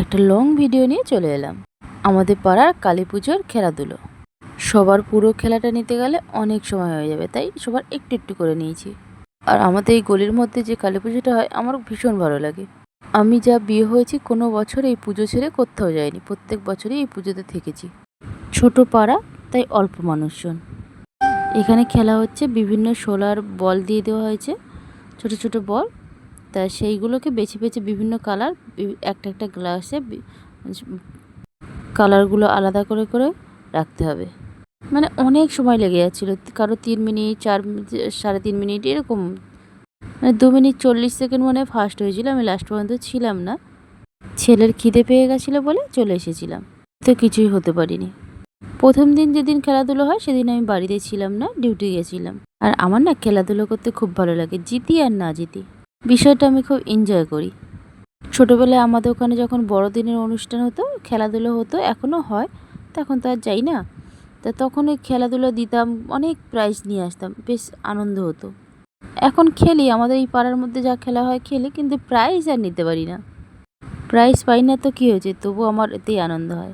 একটা long video নিয়ে চলে এলাম। আমাদের পাড়ার কালী পুজোর খেলাধুলো। সবার পুরো খেলাটা নিতে গেলে অনেক সময় হয়ে যাবে, তাই সবার একটু একটু করে নিয়েছি। আর আমাদের এই গলির মধ্যে যে কালী পুজোটা হয়, আমার ভীষণ ভালো লাগে। আমি যা বিয়ে হয়েছি, কোনো বছর এই পুজো ছেড়ে কোথাও যাইনি। প্রত্যেক বছরই এই পুজোতে থেকেছি। ছোট পাড়া, তাই অল্প মানুষজন। এখানে খেলা হচ্ছে, বিভিন্ন সোলার বল দিয়ে দেওয়া হয়েছে। ছোট ছোট বল। তা সেইগুলোকে বেছে বেছে বিভিন্ন কালার একটা একটা গ্লাসে কালারগুলো আলাদা করে করে রাখতে হবে। মানে অনেক সময় লেগে যাচ্ছিল। কারও তিন মিনিট, চার সাড়ে তিন মিনিট এরকম। মানে দু মিনিট চল্লিশ সেকেন্ড মনে ফার্স্ট হয়েছিল। আমি লাস্ট পর্যন্ত ছিলাম না। ছেলের খিদে পেয়ে গেছিল বলে চলে এসেছিলাম। তো কিছুই হতে পারিনি। প্রথম দিন যেদিন খেলাধুলো হয়, সেদিন আমি বাড়িতে ছিলাম না, ডিউটি গেছিলাম। আর আমার না খেলাধুলো করতে খুব ভালো লাগে, জিতি আর না জিতি। বিষয়টা আমি খুব এনজয় করি। ছোটোবেলায় আমাদের ওখানে যখন বড়দিনের অনুষ্ঠান হতো, খেলাধুলো হতো, এখনও হয়, তখন তো আর যাই না। তা তখন ওই খেলাধুলো দিতাম, অনেক প্রাইজ নিয়ে আসতাম, বেশ আনন্দ হতো। এখন খেলি, আমাদের এই পাড়ার মধ্যে যা খেলা হয় খেলি, কিন্তু প্রাইজ আর নিতে পারি না। প্রাইজ পাই না তো কী হয়েছে, তবু আমার এতেই আনন্দ হয়।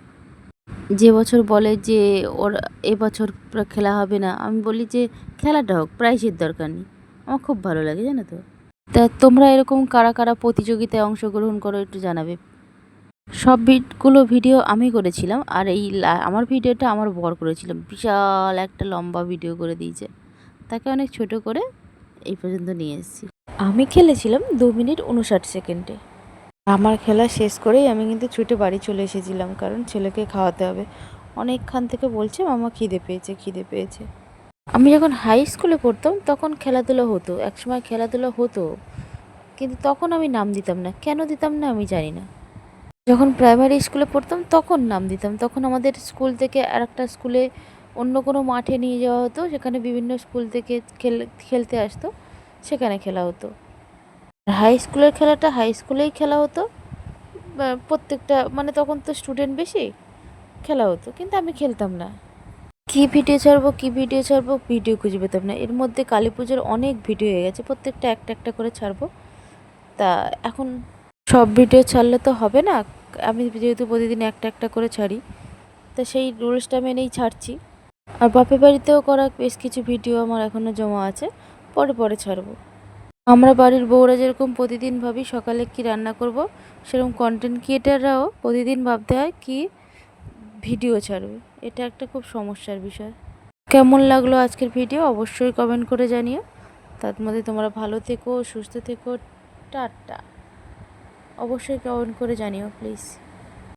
যে বছর বলে যে ওর এবছর খেলা হবে না, আমি বলি যে খেলাটা হোক প্রাইজের দরকার নেই। আমার খুব ভালো লাগে, জানো তো? তা তোমরা এরকম কারা কারা প্রতিযোগিতায় অংশগ্রহণ করো একটু জানাবে। সব ভিডগুলো ভিডিও আমি করেছিলাম আর এই আমার ভিডিওটা আমার বর করেছিলাম বিশাল একটা লম্বা ভিডিও করে দিয়েছে। তাকে অনেক ছোট করে এই পর্যন্ত নিয়ে এসেছি। আমি খেলেছিলাম দু মিনিট উনষাট সেকেন্ডে। আমার খেলা শেষ করেই আমি কিন্তু ছুটে বাড়ি চলে এসেছিলাম, কারণ ছেলেকে খাওয়াতে হবে। অনেকক্ষণ থেকে বলছে, মামা খিদে পেয়েছে খিদে পেয়েছে। আমি যখন হাই স্কুলে পড়তাম, তখন খেলাধুলো হতো। একসময় খেলাধুলো হতো, কিন্তু তখন আমি নাম দিতাম না। কেন দিতাম না আমি জানি না। যখন প্রাইমারি স্কুলে পড়তাম, তখন নাম দিতাম। তখন আমাদের স্কুল থেকে আরেকটা স্কুলে অন্য কোনো মাঠে নিয়ে যাওয়া হতো, সেখানে বিভিন্ন স্কুল থেকে খেল, খেলতে আসতো, সেখানে খেলা হতো। হাই স্কুলের খেলাটা হাই স্কুলেই খেলা হতো। প্রত্যেকটা মানে তখন তো স্টুডেন্ট বেশি, খেলা হতো। কিন্তু আমি খেলতাম না। কী ভিডিও ছাড়বো, কী ভিডিও ছাড়বো, ভিডিও খুঁজে পেতাম না। এর মধ্যে কালী পুজোর অনেক ভিডিও হয়ে গেছে, প্রত্যেকটা একটা একটা করে ছাড়বো। তা এখন সব ভিডিও ছাড়লে তো হবে না, আমি যেহেতু প্রতিদিন একটা একটা করে ছাড়ি, তা সেই রুলসটা মেনেই ছাড়ছি। আর বাপের বাড়িতেও করা বেশ কিছু ভিডিও আমার এখনও জমা আছে, পরে পরে ছাড়বো। আমরা বাড়ির বউরা যেরকম প্রতিদিন ভাবি সকালে কি রান্না করব, সেরকম কন্টেন্ট ক্রিয়েটাররাও প্রতিদিন ভাবতে হয় কি ভিডিও ছাড়বে। এটা একটা খুব সমস্যার বিষয়। কেমন লাগল আজকের ভিডিও? অবশ্যই কমেন্ট করে জানিও। তার মধ্যে তোমরা ভালো থেকো, সুস্থ থেকো। টাটা। অবশ্যই কমেন্ট করে জানিও প্লিজ